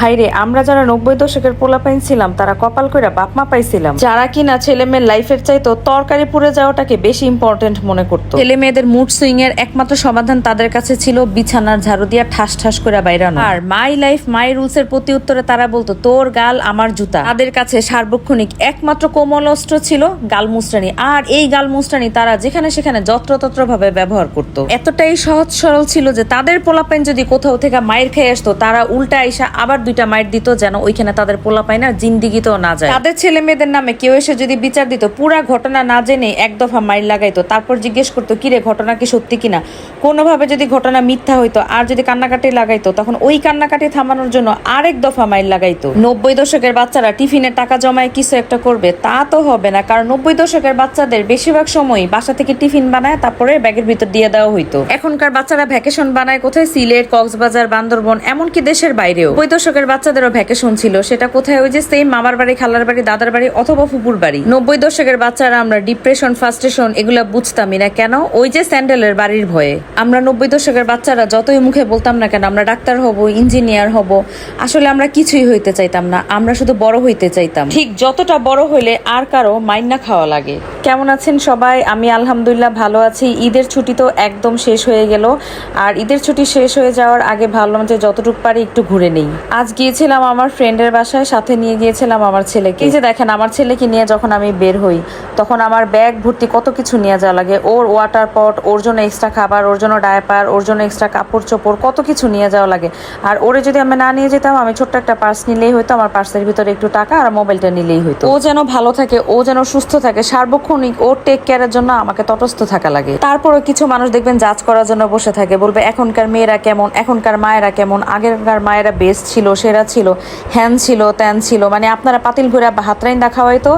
হাইরে আমরা যারা নব্বই দশকের পোলাপাইন ছিলাম তারা কপাল কইরা বাপমা পাইছিলাম। যারা কিনা ছেলে মেয়ের লাইফের চাইতো তরকারি পুড়ে যাওয়াটাকে বেশি ইম্পর্টেন্ট মনে করতো। ছেলে মেয়েদের মুড সুইং এর একমাত্র সমাধান তাদের কাছে ছিল বিছানার ঝাড়ু দিয়া ঠাস ঠাস করে বাইরানো। আর মাই লাইফ মাই রুলস এর প্রতি উত্তরে তারা বলতো তোর গাল আমার জুতা। তাদের কাছে সার্বক্ষণিক একমাত্র কোমল অস্ত্র ছিল গাল মুসরানি আর এই গাল মুসরানি তারা যেখানে সেখানে যত্রতত্র ভাবে ব্যবহার করত। এতটাই সহজ সরল ছিল যে তাদের পোলাপাইন যদি কোথাও থেকে মায়ের খেয়ে আসতো তারা উল্টা আইসা আবার দুইটা মায়ের দিত যেন ওইখানে তাদের পোলাপাইন আর জিন্দিগিতেও না যায়। তাদের ছেলে মেয়েদের নামে কেউ এসে যদি বিচার দিত, পুরা ঘটনা না জেনে এক দফা মাইর লাগাইতো, তারপর জিজ্ঞেস করতো কিরে ঘটনা কি সত্যি কিনা কোনোভাবে যদি ঘটনা মিথ্যা হইতো, আর যদি কান্নাকাটি লাগাইতো, তখন ওই কান্নাকাটি থামানোর জন্য আরেক দফা মাইল লাগাইতো। নব্বই দশকের বাচ্চারা টিফিনে টাকা জমায় কিছু একটা করবে, তা তো হবে না, কারণ নব্বই দশকের বাচ্চাদের বেশিরভাগ সময়ই বাসা থেকে টিফিন বানায়, তারপরে ব্যাগের ভিতর দিয়ে দেওয়া হইতো। এখনকার বাচ্চারা ভ্যাকেশন বানায় কোথায়? সিলেট, কক্সবাজার, বান্দরবন, এমনকি দেশের বাইরেও। নব্বই দশকের বাচ্চাদেরও ভ্যাকেশন ছিল সেটা কোথায়? ওই যে সেম মামার বাড়ি, খালার বাড়ি, দাদার বাড়ি অথবা ফুপুর বাড়ি। নব্বই দশকের বাচ্চারা আমরা ডিপ্রেশন ফার্স্টেশন এগুলো বুঝতামই না কেন? ওই যে স্যান্ডেলের বাড়ির ভয়ে। আমরা নব্বই দশকের বাচ্চারা যতই মুখে বলতাম না কেন, আমরা ডাক্তার হব ইঞ্জিনিয়ার হব, আসলে আমরা কিছুই হইতে চাইতাম না। আমরা শুধু বড় হইতে চাইতাম। ঠিক যতটা বড় হইলে আর কারও মাইন্না খাওয়া লাগে। কেমন আছেন সবাই? আমি আলহামদুলিল্লাহ ভালো আছি। ঈদের ছুটি তো একদম শেষ হয়ে গেল। আর ঈদের ছুটি শেষ হয়ে যাওয়ার আগে ভাবলাম যে যতটুকু পারি একটু ঘুরে নেই। আজ গিয়েছিলাম আমার ফ্রেন্ডের বাসায়, সাথে নিয়ে গিয়েছিলাম আমার ছেলেকে। এই যে দেখেন, আমার ছেলেকে নিয়ে যখন আমি বের হই, তখন আমার ব্যাগ ভর্তি কত কিছু নিয়ে যাওয়া লাগে। ওর ওয়াটার পট ওর জন্য এক্সট্রা খাবার, ওর জন্য ডায়পার ওর জন্য এক্সট্রা কাপড় চোপড়, কত কিছু নিয়ে যাওয়া লাগে। আর ওরে যদি আমি না নিয়ে যেতাম, আমি ছোট্ট একটা পার্স নিলেই হয়তো আমার পার্সের ভিতরে একটু টাকা আর মোবাইলটা নিলেই হয়তো ও যেন ভালো থাকে, ও যেন সুস্থ থাকে, সার্বক্ষণিক ওর টেক কেয়ারের জন্য আমাকে তটস্থ থাকা লাগে। তারপরে কিছু মানুষ দেখবেন জাজ করার জন্য বসে থাকে, বলবে, এখনকার মেয়েরা কেমন? এখনকার মায়েরা কেমন? আগেরকার মায়েরা বেস্ট ছিল সেরা ছিল, হ্যান ছিল, ত্যান ছিল মানে আপনারা পাতিল ভরে ভাত রাইন্দা খাওয়াইতো,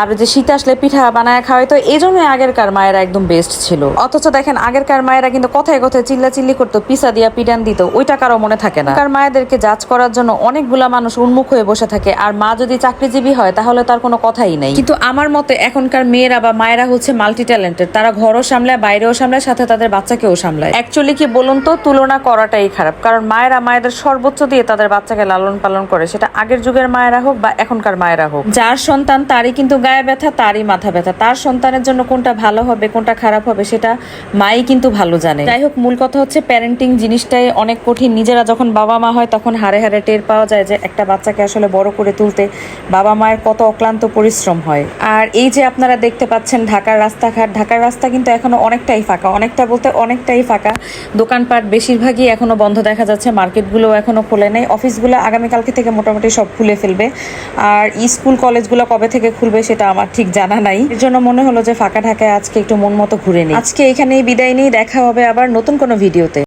আর যে শীত আসলে পিঠা বানায় খাওয়াইতো এই জন্য আগেরকার মায়েরা একদম বেস্ট ছিল। অথচ দেখেন, আগেরকার মায়েরা কিন্তু কথায় কথায় চিল্লা চিল্লি করতো, পিসা দিয়া পিডান দিত, ওইটা কারও মনে থাকে না। কার মায়েদেরকে জাজ করার জন্য অনেকগুলা মানুষ উন্মুখ হয়ে বসে থাকে, আর মা যদি চাকরিজীবী হয়, তাহলে তার কোনো কথাই নেই। কিন্তু আমার মতে এখনকার মেয়েরা বা মায়েরা হচ্ছে মাল্টি ট্যালেন্টেড তারা ঘরও সামলায়, বাইরেও সামলায়, সাথে তাদের বাচ্চাকেও সামলায়। অ্যাকচুয়ালি কি বলুন তো, তুলনা করাটাই খারাপ, কারণ মায়েরা মায়েদের সর্বোচ্চ দিয়ে তাদের বাচ্চাকে লালন পালন করে, সেটা আগের যুগের মায়েরা হোক বা এখনকার মায়েরা হোক। যার সন্তান তারই কিন্তু গায়ে ব্যথা, তারই মাথা ব্যথা। তার সন্তানের জন্য কোনটা ভালো হবে, কোনটা খারাপ হবে, সেটা মাই কিন্তু ভালো জানে। যাই হোক, মূল কথা হচ্ছে প্যারেন্টিং জিনিসটাই অনেক কঠিন। নিজেরা যখন বাবা মা হয়, তখন হারে হারে টের পাওয়া যায় যে একটা বাচ্চাকে আসলে বড় করে তুলতে বাবা মায়ের কত অক্লান্ত পরিশ্রম হয়। আর এই যে আপনারা দেখতে পাচ্ছেন ঢাকার রাস্তাঘাট, ঢাকার রাস্তা কিন্তু এখনও অনেকটাই ফাঁকা। অনেকটা বলতে অনেকটাই ফাঁকা। দোকানপাট বেশিরভাগই এখনও বন্ধ দেখা যাচ্ছে মার্কেটগুলো এখনও খোলে নেই, অফিসগুলো আগামীকালকে থেকে মোটামুটি সব খুলে ফেলবে। আর স্কুল কলেজগুলো কবে থেকে খুলবে সেটা আমার ঠিক জানা নাই। এর জন্য মনে হলো যে ফাঁকা ঢাকায় আজকে একটু মন মতো ঘুরে নিই। আজকে এখানেই বিদায় নিই, দেখা হবে আবার নতুন কোনো ভিডিওতে।